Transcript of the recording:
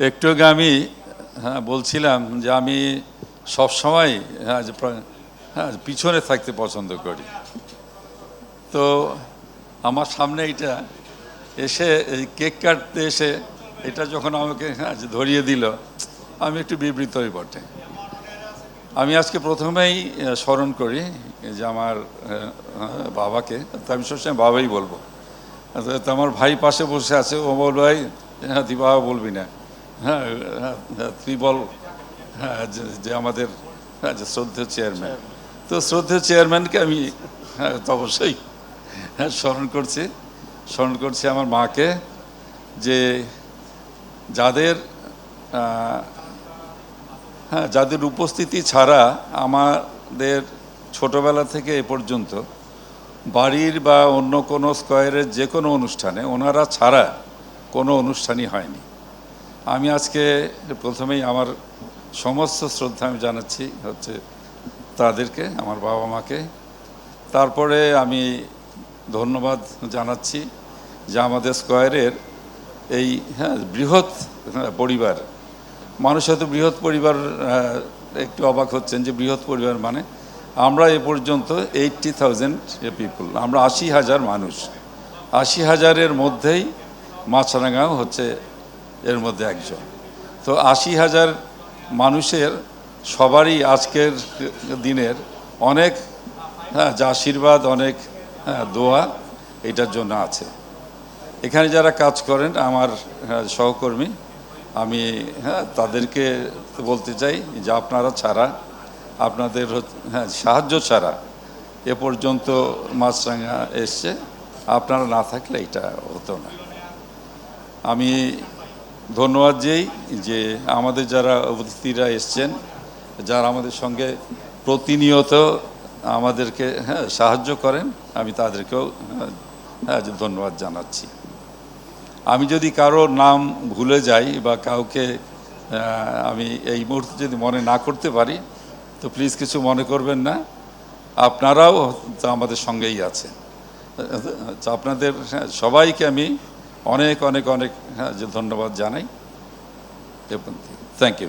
একটু আগে আমি হ্যাঁ বলছিলাম যে আমি সবসময় হ্যাঁ হ্যাঁ পিছনে থাকতে পছন্দ করি। তো আমার সামনে এটা এসে, এই কেক কাটতে এসে এটা যখন আমাকে হ্যাঁ ধরিয়ে দিল, আমি একটু বিবৃত হয়ে বটে। আমি আজকে প্রথমেই স্মরণ করি যে আমার বাবাকে, তো আমি সবসময় বাবাই বলব। তো- আমার ভাই পাশে বসে আছে, ও বল ভাই হ্যাঁ বলবি না। হ্যাঁ হ্যাঁ, হ্যাঁ, হ্যাঁ যে- আমাদের শ্রদ্ধেয় চেয়ারম্যান। তো শ্রদ্ধেয় চেয়ারম্যানকে আমি অবশ্যই হ্যাঁ স্মরণ করছি স্মরণ করছি আমার মাকে যে যাদের হ্যাঁ যাদের উপস্থিতি ছাড়া আমাদের ছোটবেলা থেকে এ পর্যন্ত বাড়ির বা অন্য কোনো স্কোয়ারের যে কোনো অনুষ্ঠানে ওনারা ছাড়া কোনো অনুষ্ঠানই হয়নি। আমি আজকে প্রথমেই আমার সমস্ত শ্রদ্ধা আমি জানাচ্ছি হচ্ছে তাদেরকে আমার বাবা মাকে। তারপরে আমি ধন্যবাদ জানাচ্ছি যে আমাদের স্কোয়ারের এই হ্যাঁ বৃহৎ হ্যাঁ, পরিবার। মানুষ হয়তো বৃহৎ পরিবার একটু অবাক হচ্ছেন যে বৃহৎ পরিবার মানে আমরা এ পর্যন্ত এইটটি থাউজেন্ড পিপুল আমরা আশি হাজার মানুষ। আশি হাজারের মধ্যেই মাছরাঙ্গাও হচ্ছে এর মধ্যে একজন। তো আশি হাজার মানুষের সবারই আজকের দিনের অনেক হ্যাঁ যা আশীর্বাদ অনেক হ্যাঁ দোয়া এটার জন্য আছে। এখানে যারা কাজ করেন আমার হ্যাঁ, সহকর্মী আমি হ্যাঁ তাদেরকে বলতে চাই যে আপনারা ছাড়া আপনাদের হ্যাঁ সাহায্য ছাড়া এ পর্যন্ত মাছরাঙা এসছে। আপনারা না থাকলে এটা হতো না। আমি ধন্যবাদ যেই যে আমাদের যারা অতিথিরা এসছেন যারা আমাদের সঙ্গে প্রতিনিয়ত আমাদেরকে হ্যাঁ সাহায্য করেন আমি তাদেরকেও হ্যাঁ, ধন্যবাদ জানাচ্ছি। আমি যদি কারও নাম ভুলে যাই বা কাউকে আমি এই মুহূর্তে যদি মনে না করতে পারি তো প্লিজ কিছু মনে করবেন না। আপনারাও আমাদের সঙ্গেই আছেন। আপনাদের হ্যাঁ, সবাইকে আমি অনেক অনেক অনেক হ্যাঁ, ধন্যবাদ জানাই। Thank you